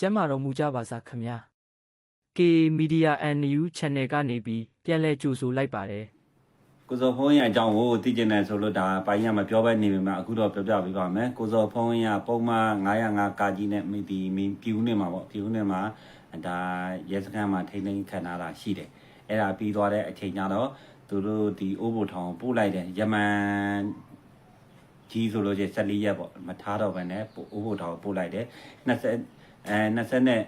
ကျမ်းမာတော်မူကြပါစားခင်ဗျာ K Media and New Channel ကနေပြီးပြန်လဲကြိုဆိုလိုက်ပါတယ်ကိုစောဖုံးရအကြောင်းကိုသိကျင်တယ်ဆိုလို့ဒါပိုင်းရမပြောဘဲနေပြီမှာအခုတော့ပြောပြပေးပါမယ်ကိုစောဖုံးရပုံမှန်905ကာကြီးနဲ့မိဒီမင်းပြူးနေမှာပေါ့ပြူးနေမှာဒါရဲစခန်းမှာထိန်းသိမ်းခံထားတာရှိတယ်အဲ့ဒါပြီးသွားတဲ့အချိန်ကျတော့သူတို့ဒီအိုးဘိုထောင်ပို့လိုက်တယ်ယမန်ကြီးဆိုလို့ချင်း14ရက်ပေါ့မထားတော့ဘဲနဲ့အိုးဘိုထောင်ပို့လိုက်တယ်20 အဲ20နဲ့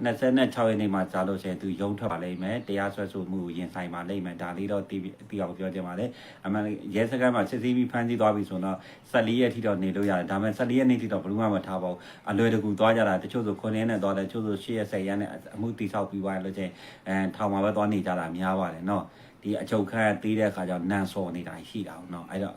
26ရက်နေ့မှာကြာလို့ရှိရင်သူရုံထွက်ပါလိမ့်မယ်တရားစွဲဆိုမှုကိုရင်ဆိုင်ပါလိမ့်မယ်ဒါလေးတော့တိအောင်ပြောချင်ပါတယ်အမှန်ရဲစခန်းမှာစစ်စီးပြီးဖမ်းဆီးသွားပြီဆိုတော့14ရက်ထိတော့နေလို့ရတယ်ဒါပေမဲ့14ရက်နေ့ထိတော့ဘယ်သူမှမထားပါဘူးအလွယ်တကူသွားကြတာတချို့ဆို9ရက်နဲ့သွားတယ်တချို့ဆို10ရက်10ရက်နဲ့အမှုတိဆောက်ပြီးသွားလို့ချင်းအဲထောင်မှာပဲသွားနေကြတာများပါတယ်နော်ဒီအချုပ်ခန့်သေးတဲ့အခါကျတော့နန်စော်နေတာရှိတာအောင်နော်အဲ့တော့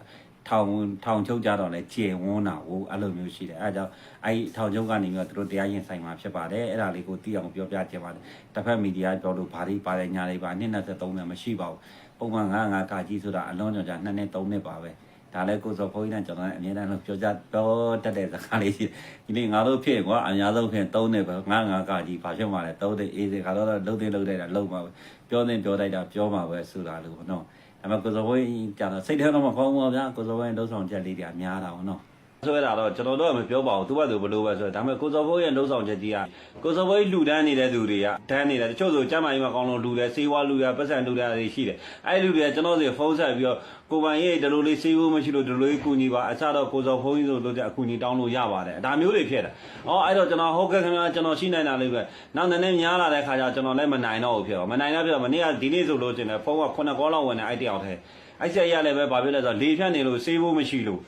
ထောင်ထောင်ချုပ်ကြတော့လဲကျေဝန်းတာကိုအဲ့လိုမျိုးရှိတယ်အဲဒါကြောင့်အဲ့ဒီထောင်ချုပ်ကနေပြီးတော့သူတို့တရားရင်ဆိုင်မှာဖြစ်ပါတယ်အဲ့ဒါလေးကိုသိအောင်ပြောပြချင်ပါတယ်တစ်ဖက်မီဒီယာပြောလို့ဘာတွေပါတယ်ညာတွေပါနှစ်23နဲ့မရှိပါဘူးပုံမှန်95ကာကြီးဆိုတာအလုံးကြောင့်ကြာ2နှစ်3နှစ်ပါပဲဒါလည်းကိုစောဖိုးကြီးနဲ့ကျွန်တော်လည်းအမြဲတမ်းလို့ပြောကြပြောတတ်တဲ့စကားလေးရှိတယ်ဒီနေ့ငါတို့ဖြစ်ကွာအများဆုံးဖြစ်3နှစ်ပဲ95ကာကြီးဘာဖြစ်မှာလဲ3နှစ်အေးစခါတော့လှုပ်သိလှုပ်တဲ့တာလှုပ်မှာပဲပြောသိပြောတိုက်တာပြောမှာပဲဆိုတာလို့ပေါ့ နော်အမကိုဇဝင်းကြတော့စိတ်ထဲတော့မကောင်းဘူးဗျာကိုဇဝင်းလှုပ်ဆောင်ချက်လေးတွေအများတာပေါ့နော် ဆွဲတာတော့ကျွန်တော်တို့ကမပြောပါဘူးသူကသူဘလို့ပဲဆိုတော့ဒါပေမဲ့ကိုဇော်ဘိုးရဲ့လှုပ်ဆောင်ချက်ကြီးကကိုဇော်ဘိုးလှူဒန်းနေတဲ့သူတွေကဒန်းနေတယ်တချို့ဆိုကျမ်းမာရေးမှာကောင်းလို့လှူတယ်စေဝါလှူရပတ်စံလှူရတွေရှိတယ်အဲ့ဒီလူတွေကကျွန်တော်စီဖုန်းဆက်ပြီးတော့ကိုပိုင်ရဲ့ဒီလိုလေးစေဖို့မရှိလို့ဒီလိုလေးကူညီပါအစတော့ကိုဇော်ဘိုးကြီးဆိုလို့တဲ့အကူညီတောင်းလို့ရပါတယ်ဒါမျိုးတွေဖြစ်တယ်အော်အဲ့တော့ကျွန်တော်ဟုတ်ကဲ့ခင်ဗျာကျွန်တော်ရှိနိုင်တာလေးပဲနောက်နည်းနည်းများလာတဲ့ခါကျကျွန်တော်လည်းမနိုင်တော့ဘူးဖြစ်တော့မနိုင်တော့ဖြစ်တော့မနေ့ကဒီနေ့ဆိုလို့ကျင်တယ်ဖုန်းက9ကောလောက်ဝင်တယ်အဲ့တယောက်တည်းအဲ့ဆက်ရလည်းပဲဘာဖြစ်လဲဆိုတော့လေဖြတ်နေလို့စေးဖို့မရှိလို့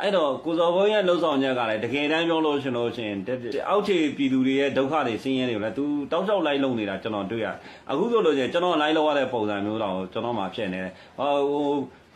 အဲ့တော့ကိုစော်ဘုန်းရဲ့လှုပ်ဆောင်ချက်ကလည်းတကယ်တမ်းပြောလို့ရှင်လို့ရှင်အောက်ခြေပြည်သူတွေရဲ့ဒုက္ခတွေဆင်းရဲတွေကိုလည်း तू တောက်လျှောက်လိုက်လုံနေတာကျွန်တော်တွေ့ရအခုဆိုလို့ရှင်ကျွန်တော်လိုက်လောက်ရတဲ့ပုံစံမျိုးတော့ကျွန်တော်မှဖြစ်နေတယ်ဟို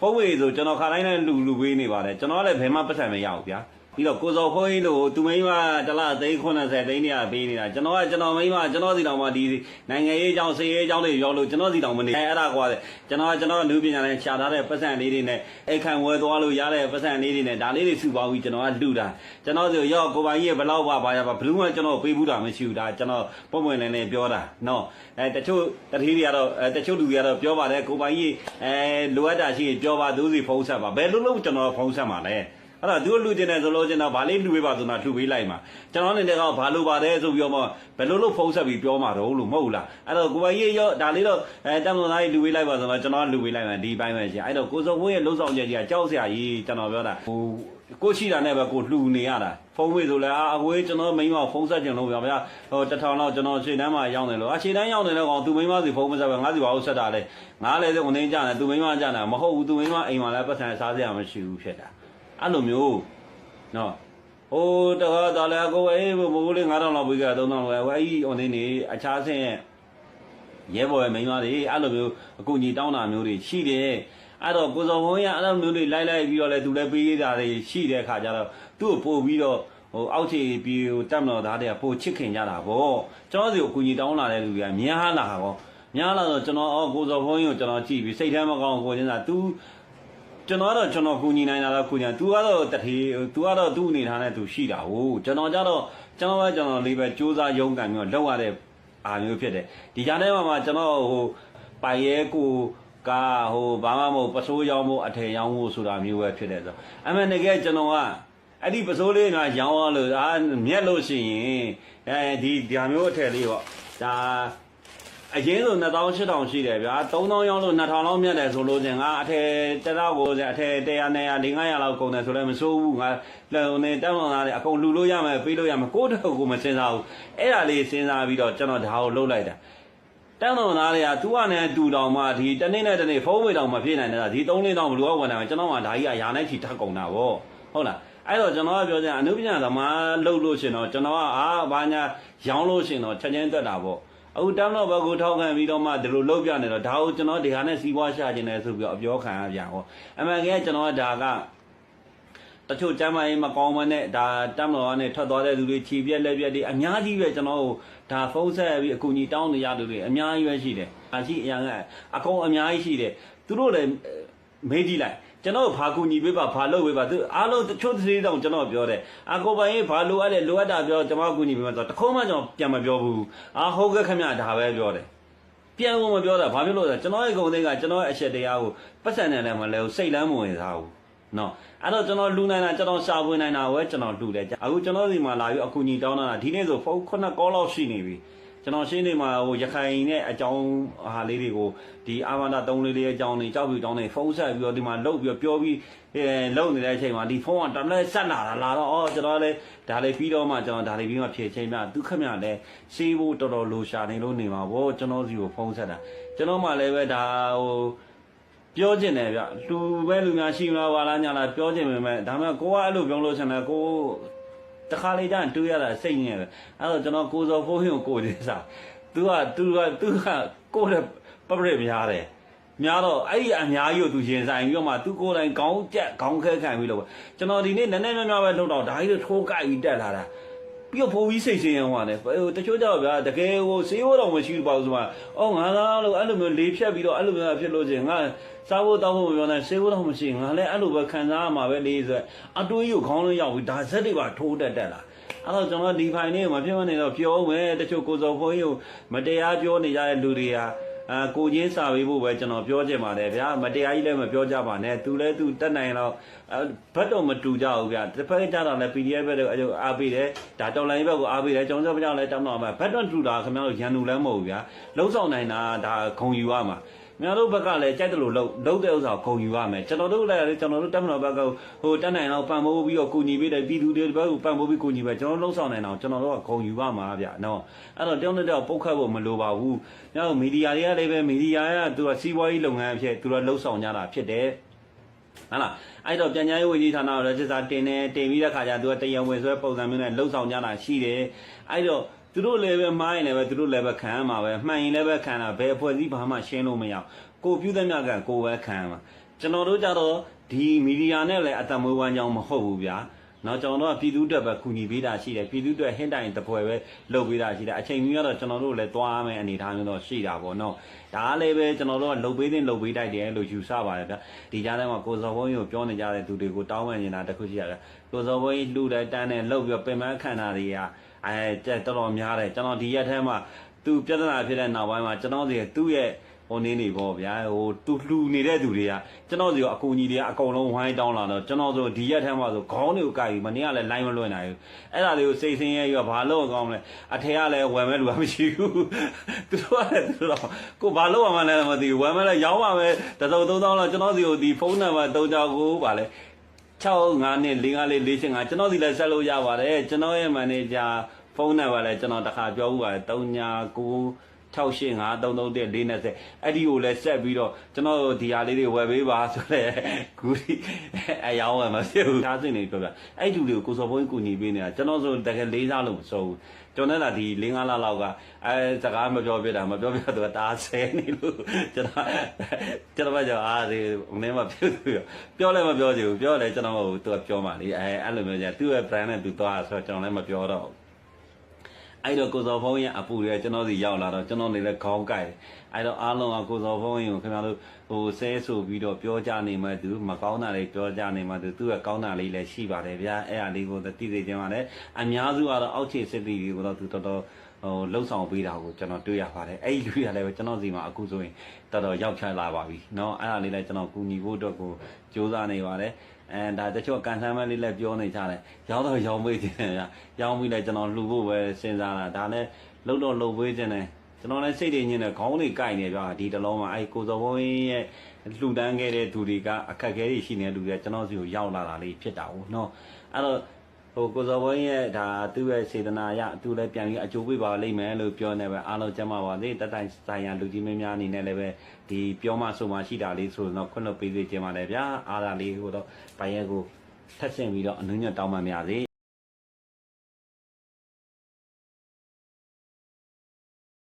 ဖုန်းဝေဆိုကျွန်တော်ခါတိုင်းနဲ့လူလူပေးနေပါတယ်ကျွန်တော်ကလည်းဘယ်မှပတ်စံမရဘူးဗျာ ပြီးတော့ကိုစော်ဖိုးကြီးလို့သူမိန်းမတစ်လသိန်း80သိန်းနေရပေးနေတာကျွန်တော်ကကျွန်တော်မိန်းမကျွန်တော်စီတောင်မှဒီနိုင်ငံရေးအကြောင်းစီရေးအကြောင်းတွေပြောလို့ကျွန်တော်စီတောင်မနေအဲအဲ့ဒါကွာကျွန်တော်ကကျွန်တော်လူပညာနဲ့ရှာထားတဲ့ပတ်စံလေးတွေနဲ့အိတ်ခံဝဲသွားလို့ရတဲ့ပတ်စံလေးတွေနဲ့ဒါလေးတွေစုပေါင်းပြီးကျွန်တော်ကလှူတာကျွန်တော်ဆိုရောကိုပိုင်ကြီးဘယ်လောက်ပါပါရပါဘယ်သူမှကျွန်တော်ပေးဘူးတာမရှိဘူးဒါကျွန်တော်ပုံမှန်လည်းနဲ့ပြောတာနော်အဲတချို့တတိတွေကတော့အဲတချို့လူတွေကတော့ပြောပါတယ်ကိုပိုင်ကြီးအဲလိုအပ်တာရှိရင်ပြောပါသူစီဖုံးဆက်ပါဘယ်လိုလုပ်ကျွန်တော်ဖုံးဆက်မှာလဲ အဲ့တော့သူလူကျင်တယ်ဆိုလို့ကျင်တော့ဗာလေးလူပေးပါဆိုတော့လူပေးလိုက်မှာကျွန်တော်နေတဲ့ကောင်ဘာလို့ပါတယ်ဆိုပြီးတော့မှဘယ်လိုလို့ဖုံးဆက်ပြီးပြောမှာတော့လို့မဟုတ်လားအဲ့တော့ကိုယ်ကြီးရောဒါလေးတော့အဲတမ်လွန်သားကြီးလူပေးလိုက်ပါဆိုတော့ကျွန်တော်လူပေးလိုက်မှာဒီပိုင်းပဲရှင်အဲ့တော့ကိုစုံဝင်းရဲ့လှုပ်ဆောင်ချက်ကြီးကကြောက်စရာကြီးကျွန်တော်ပြောတာဟိုကိုရှိတာနဲ့ပဲကိုလှူနေရတာဖုံးဝေးဆိုလဲအာအဝေးကျွန်တော်မိန်းမဖုံးဆက်ကြင်လို့ဗျာဗျာဟိုတထောင်လောက်ကျွန်တော်ရှေ့တန်းမှာရောက်နေလို့အရှေ့တန်းရောက်နေတော့ကောင်သူမိန်းမစီဖုံးမဆက်ပဲငါစီဘာလို့ဆက်တာလဲငါလည်းဝင်နေကြတယ်သူမိန်းမကြတယ်မဟုတ်ဘူးသူမိန်းမအိမ်မှာလည်းပတ်စံစားစရာမရှိဘူးဖြစ်တာ အဲ့လိုမျိုးနော်ဟိုတခါတော်လည်းကိုအေးဘိုးလေး9000လောက်ပေးကြ3000လောက်ပဲအဲ့ဒီ online နေအခြားဆင်းရဲ့ရဲဘော်ရဲ့မိန်းမတွေအဲ့လိုမျိုးအကူကြီးတောင်းတာမျိုးတွေရှိတယ်အဲ့တော့ကိုစော်ဘုံရအဲ့လိုမျိုးတွေလိုက်လိုက်ပြီးတော့လဲသူလည်းပေးရတာတွေရှိတဲ့ခါကျတော့သူ့ကိုပို့ပြီးတော့ဟိုအောက်ခြေပြီးဟိုတက်မတော်သားတွေကပို့ချစ်ခင်ကြတာဗောကျွန်တော်စီကိုအကူကြီးတောင်းလာတဲ့လူတွေကများလာတာဗောများလာတော့ကျွန်တော်အော်ကိုစော်ဘုံကိုကျွန်တော်ကြည့်ပြီးစိတ်ထဲမကောင်းကိုချင်းစာ तू ကျွန်တော်ကတော့ကျွန်တော်ကူညီနိုင်တာတော့ကူညီတယ်။ तू ကတော့တထေး तू ကတော့သူ့အနေထားနဲ့ तू ရှိတာဟုတ်ကျွန်တော်ကြတော့ကျွန်တော်ကကျွန်တော်လေးပဲစူးစမ်းရုန်းကန်ပြီးတော့လောက်ရတဲ့အာမျိုးဖြစ်တယ်။ဒီကြားထဲမှာမှကျွန်တော်ဟိုပိုင်ရဲကိုကဟိုဘာမှမဟုတ်ပစိုးရောင်းဖို့အထည်ရောင်းဖို့ဆိုတာမျိုးပဲဖြစ်တယ်ဆို။အမှန်တကယ်ကျွန်တော်ကအဲ့ဒီပစိုးလေးကရောင်းရလို့အာမြက်လို့ရှိရင်အဲဒီဒါမျိုးအထည်လေးပေါ့ဒါ အရင်ဆို2000 8000ရှိတယ်ဗျာ3000ရောင်းလို့2000လောက်မြတ်တယ်ဆိုလို့ချင်းငါအထည်တစ်တော့ကိုအထည်100 200 500လောက်ကုန်တယ်ဆိုလည်းမစိုးဘူးငါလုံနေတောင်းလောင်သားတွေအကုန်လူလို့ရမယ်ပေးလို့ရမယ်ကိုယ့်တော့ကိုမစင်စားဘူးအဲ့ဒါလေးစဉ်းစားပြီးတော့ကျွန်တော်ဒါကိုလှုပ်လိုက်တာတန်းတော်သားတွေကသူ့အနေနဲ့တူတောင်မှဒီတနေ့နဲ့တနေ့ဖုံးဝေတောင်မဖြစ်နိုင်တဲ့ဒီ3လေးတောင်ဘလူကဝင်တယ်ကျွန်တော်ကဒါကြီးကယာနဲ့ချီထပ်ကုန်တာဗောဟုတ်လားအဲ့တော့ကျွန်တော်ကပြောချင်အနုပညာသမားလှုပ်လို့ရှင်တော့ကျွန်တော်ကအာဘာညာရောင်းလို့ရှင်တော့ချက်ချင်းတက်တာဗော အခုတမ်းတော့ဘက်ကိုထောက်ခံပြီးတော့မှဒီလိုလှုပ်ပြနေတော့ဒါကိုကျွန်တော်ဒီဟာနဲ့စီးပွားရှာခြင်းတယ်ဆိုပြီးတော့အပြောခံရပြန်ဟောအမှန်ကဲကျွန်တော်ကဒါကတချို့ကျမ်းမာရေးမကောင်းမနဲ့ဒါတမ်းတော်ကနေထွက်သွားတဲ့လူတွေခြေပြက်လက်ပြက်တွေအများကြီးပဲကျွန်တော်တို့ဒါဖုံးဆက်ပြီးအကူအညီတောင်းနေရလူတွေအများကြီးပဲရှိတယ်။အရှိအရာကအကုန်အများကြီးရှိတယ်။သူတို့လည်းမေးကြည့်လိုက် ကျွန်တော်ဘာကူညီပေးပါဘာလုပ်ပေးပါသူအားလုံးတချို့သေးတောင်ကျွန်တော်ပြောတယ်အာကိုပိုင်ရေးဘာလိုအပ်လဲလိုအပ်တာပြောကျွန်တော်ကူညီပေးမှာဆိုတခုံးမှကျွန်တော်ပြန်မပြောဘူးအာဟုတ်ကဲ့ခင်ဗျဒါပဲပြောတယ်ပြန်ဖို့မပြောတာဘာဖြစ်လို့လဲကျွန်တော်ရဲ့ဂုဏ်သိက္ခာကျွန်တော်ရဲ့အချက်တရားကိုပတ်စံနဲ့လည်းမလဲဘူးစိတ်လမ်းမဝင်စားဘူးနော်အဲ့တော့ကျွန်တော်လူနိုင်တာကျွန်တော်ရှာဖွေနိုင်တာဝဲကျွန်တော်လူတယ်အခုကျွန်တော်ဒီမှာလာပြီးအကူညီတောင်းတာဒီနေ့ဆိုဖုန်းခုနှစ်ကောလောက်ရှိနေပြီ ကျွန်တော်ရှင်းနေမှာဟိုရခိုင်နဲ့အကြောင်းဟာလေးတွေကိုဒီအာမန္တသုံးလေးလေးအကြောင်းတွေကြောက်ပြအကြောင်းတွေဖုန်းဆက်ပြီးတော့ဒီမှာလှုပ်ပြီးတော့ပြောပြီးအဲလှုပ်နေတဲ့အချိန်မှာဒီဖုန်းကတလဲဆက်လာတာလာတော့အော်ကျွန်တော်လည်းဒါလေးပြီးတော့မှကျွန်တော်ဒါလေးပြီးမှဖြည့်ချင်းမြဒုက္ခမြလည်းစေးဖို့တော်တော်လိုရှာနေလို့နေမှာဗောကျွန်တော်စီကိုဖုန်းဆက်တာကျွန်တော်မှလည်းပဲဒါဟိုပြောကျင်တယ်ဗျလူပဲလူများရှိမလားဘာလားညာလားပြောကျင်ပေမဲ့ဒါမှကိုကအဲ့လိုပြောလို့ဆန်တယ်ကို တခါလေကျရင်တွေးရတာစိတ်ညစ်ပဲအဲ့တော့ကျွန်တော်ကိုစော်ဖိုးဟင်းကိုကိုသေးစား तू က तू က तू ကကိုတဲ့ပပရများတယ်များတော့အဲ့ဒီအများကြီးကို तू ရင်ဆိုင်ပြီးတော့မှ तू ကိုယ်တိုင်ခေါင်းကြက်ခေါင်းခဲခံပြီးလို့ကျွန်တော်ဒီနေ့နည်းနည်းများများပဲလှုပ်တော့ဒါကြီးထိုးကြိုက်ပြီးတက်လာတာ ပြီးတော့ဖိုးပြီးစိတ်ဆင်းရဲဟောတယ်ဟိုတချို့ကြောက်ဗျာတကယ်ဟိုစေးဖို့တော့မရှိဘူးပေါ့ဆိုမှအော်ငါသားလို့အဲ့လိုမျိုးလေးဖြတ်ပြီးတော့အဲ့လိုမျိုးဖြစ်လို့ချင်းငါစားဖို့တောက်ဖို့မပြောနဲ့စေးဖို့တော့မရှိငါလည်းအဲ့လိုပဲခံစားရမှာပဲလေးဆိုအတွေးကြီးကိုခေါင်းလုံးရောက်ပြီးဒါဇက်တွေပါထိုးတက်တက်လာအဲ့တော့ကျွန်တော်ဒီဖိုင်လေးကိုမဖြစ်မနေတော့ပြောမယ်တချို့ကိုစော်ဖိုးကြီးကိုမတရားပြောနေကြတဲ့လူတွေဟာ အာကိုချင်းစာပေးဖို့ပဲကျွန်တော်ပြောချင်ပါတယ်ဗျာမတရားကြီးလည်းမပြောကြပါနဲ့သူလည်းသူတက်နိုင်တော့ဘတ်တော့မတူကြဘူးဗျာတစ်ဖက်ကြတော့လည်း PDF ပဲတော့အားပေးတယ်ဒါတော်လိုင်းဘက်ကိုအားပေးတယ်ကျွန်တော်တို့လည်းတောင်းတော့မှာဘတ်တော့တူတာခင်ဗျားတို့ရန်သူလည်းမဟုတ်ဘူးဗျာလုံးဆောင်နိုင်တာဒါဂုံယူရမှာ များတို့ဘက်ကလည်းကြိုက်တယ်လို့လှုပ်လှုပ်တဲ့ဥစ္စာကိုဂုံယူရမယ်ကျွန်တော်တို့လည်းကျွန်တော်တို့တက်မတော်ဘက်ကဟိုတက်နိုင်တော့ပံ့ပိုးပြီးတော့ကူညီပေးတယ်ပြည်သူတွေဘက်ကိုပံ့ပိုးပြီးကူညီပဲကျွန်တော်လုံးဆောင်နိုင်တော့ကျွန်တော်တို့ကဂုံယူရမှာဗျာနော်အဲ့တော့တယောက်နဲ့တယောက်ပုတ်ခတ်ဖို့မလိုပါဘူးညတို့မီဒီယာတွေကလည်းပဲမီဒီယာကသူကစီးပွားရေးလုပ်ငန်းအဖြစ်သူကလှုပ်ဆောင်ကြတာဖြစ်တယ်ဟုတ်လားအဲ့တော့ပြန်ကြားရေးဝန်ကြီးဌာနကလည်းစစားတင်နေတင်ပြီးတဲ့ခါကျသူကတရားဝင်ဆွဲပုံစံမျိုးနဲ့လှုပ်ဆောင်ကြတာရှိတယ်အဲ့တော့ သူတို့လည်းပဲမှားရင်လည်းပဲသူတို့လည်းပဲခံရမှာပဲမှန်ရင်လည်းပဲခံတာဘယ်အဖွဲ့အစည်းဘာမှရှင်းလို့မရအောင်ကိုပြုတဲ့မြတ်ကကိုပဲခံရမှာကျွန်တော်တို့ကြတော့ဒီမီဒီယာနဲ့လည်းအတမွေးဝမ်းကြောင်းမဟုတ်ဘူးဗျာနော်ကျွန်တော်တို့ကပြည်သူ့အတွက်ပဲကူညီပေးတာရှိတယ်ပြည်သူ့အတွက်ဟင်းတိုင်တပွဲပဲလုပ်ပေးတာရှိတယ်အချိန်ကြီးကတော့ကျွန်တော်တို့လည်းသွားမယ်အနေထားမျိုးတော့ရှိတာပေါ့နော်ဒါကလည်းပဲကျွန်တော်တို့ကလုပ်ပေးတဲ့လုပ်ပေးတိုက်တယ်လို့ယူဆပါတယ်ဗျဒီကြားထဲမှာကိုစော်ဘုန်းကြီးကိုပြောနေကြတဲ့သူတွေကိုတောင်းပန်နေတာတခုရှိရတယ်ကိုစော်ဘုန်းကြီးလှူတယ်တန်းတယ်လှုပ်ပြီးတော့ပင်မခန္ဓာတွေက အဲတော်တော်များတယ်ကျွန်တော်ဒီရက်ထဲမှာသူပြဿနာဖြစ်တဲ့နောက်ပိုင်းမှာကျွန်တော်စီသူ့ရဲ့ဟိုနေနေပေါ့ဗျာဟိုသူလှူနေတဲ့သူတွေကကျွန်တော်စီကိုအကူကြီးတွေကအကုန်လုံးဝိုင်းတောင်းလာတော့ကျွန်တော်ဆိုဒီရက်ထဲမှာဆိုခေါင်းတွေကိုကြိုက်ပြီးမနေ့ကလည်းလိုင်းမလွှင့်နိုင်ဘူးအဲ့ဒါလေးကိုစိတ်ဆင်းရဲပြီးတော့ဘာလို့ကောင်းလဲအထက်ကလည်းဝယ်မဲ့လူကမရှိဘူးသူတို့ကလည်းသူတို့ကိုဘာလို့မှလည်းမသိဘူးဝယ်မဲ့လည်းရောင်းပါမယ်တစုံ3000လောက်ကျွန်တော်စီကိုဒီဖုန်းနံပါတ်3ကြောက်ကိုဗာလဲ 65နဲ့55လေး45ကျွန်တော်စီလည်းဆက်လို့ရပါတယ်ကျွန်တော်ရဲ့မန်နေဂျာဖုန်းနံပါတ်လည်းကျွန်တော်တခါပြောဦးပါတယ်39 68533တဲ့420အဲ့ဒီကိုလည်းဆက်ပြီးတော့ကျွန်တော်ဒီဟာလေးတွေဝယ်ပေးပါဆိုလဲဂူဒီအယောင်းဝယ်မဖြစ်ဘူးဒါစင်နေပြောပြအဲ့ဒီတွေကိုကိုစော်ဘုန်းကြီးကူညီပေးနေတာကျွန်တော်ဆိုတကယ်လေးစားလို့မစိုးဘူးကျွန်တော်လည်းဒီ၄၅လလောက်ကအဲစကားမပြောပြတာမပြောပြတော့တားဆဲနေလို့ကျွန်တော်ကျွန်တော်ကကြောအားဒီမင်းမပြောဘူးပြောလည်းမပြောချင်ဘူးပြောလည်းကျွန်တော်ဟိုသူကပြောမှလေအဲအဲ့လိုမျိုးじゃသူ့ရဲ့ brand နဲ့သူသွားဆိုတော့ကျွန်တော်လည်းမပြောတော့ဘူး အဲ့တော့ကိုစော်ဖုံးရဲ့အပူတွေကျွန်တော်စီရောက်လာတော့ကျွန်တော်နေလဲခေါင်းကိုက်တယ်အဲ့တော့အားလုံးကကိုစော်ဖုံးရင်ကိုခင်ဗျားတို့ဟိုဆဲဆိုပြီးတော့ပြောကြနေမှသူမကောင်းတာလေးပြောကြနေမှသူသူ့ရဲ့ကောင်းတာလေးလည်းရှိပါတယ်ဗျာအဲ့အလေးကိုသိသိချင်းပါတယ်အများစုကတော့အောက်ခြေစစ်တီတွေကိုတော့သူတော်တော်ဟိုလှုပ်ဆောင်ပေးတာကိုကျွန်တော်တွေ့ရပါတယ်အဲ့ဒီလူတွေကလည်းကျွန်တော်စီမှာအခုဆိုရင်တော်တော်ရောက်ချလာပါပြီเนาะအဲ့ဒါလေးလည်းကျွန်တော်ကူညီဖို့အတွက်ကိုစူးစမ်းနေပါတယ် အဲဒါတချို့ကန်ဆန်းမလေးလည်းပြောနေကြတယ်ရောင်းတော့ရောင်းပေးခြင်းတယ်ရောင်းပြီးလည်းကျွန်တော်လှူဖို့ပဲစဉ်းစားတာဒါလည်းလှုပ်တော့လှုပ်ပေးခြင်းတယ်ကျွန်တော်လည်းစိတ်တွေညင်းတယ်ခေါင်းတွေကိုက်နေပြဒီတလုံးမှာအဲကိုစောဘုန်းကြီးရဲ့လှူဒန်းခဲ့တဲ့သူတွေကအခက်အခဲတွေရှိနေတဲ့လူတွေကျွန်တော်စီကိုရောက်လာတာလေးဖြစ်တာဟုတ်နော်အဲ့တော့ ဟိုကိုစောဘုန်းရဲ့ဒါသူ့ရဲ့စေတနာရသူလည်းပြန်ပြီးအကျိုးပေးပါလိမ့်မယ်လို့ပြောနေပဲအားလုံးကျမ်းပါပါစေတတိုင်ဆိုင်ရလူကြီးမင်းများအနေနဲ့လည်းပဲဒီပြောမှဆိုမှရှိတာလေးဆိုတော့ခွင့်လွှတ်ပေးစေချင်ပါတယ်ဗျာအားသာလေးဟိုတော့ဘိုင်ရဲ့ကိုထက်ဆင့်ပြီးတော့အနုညတ်တောင်းပန်ပါစေ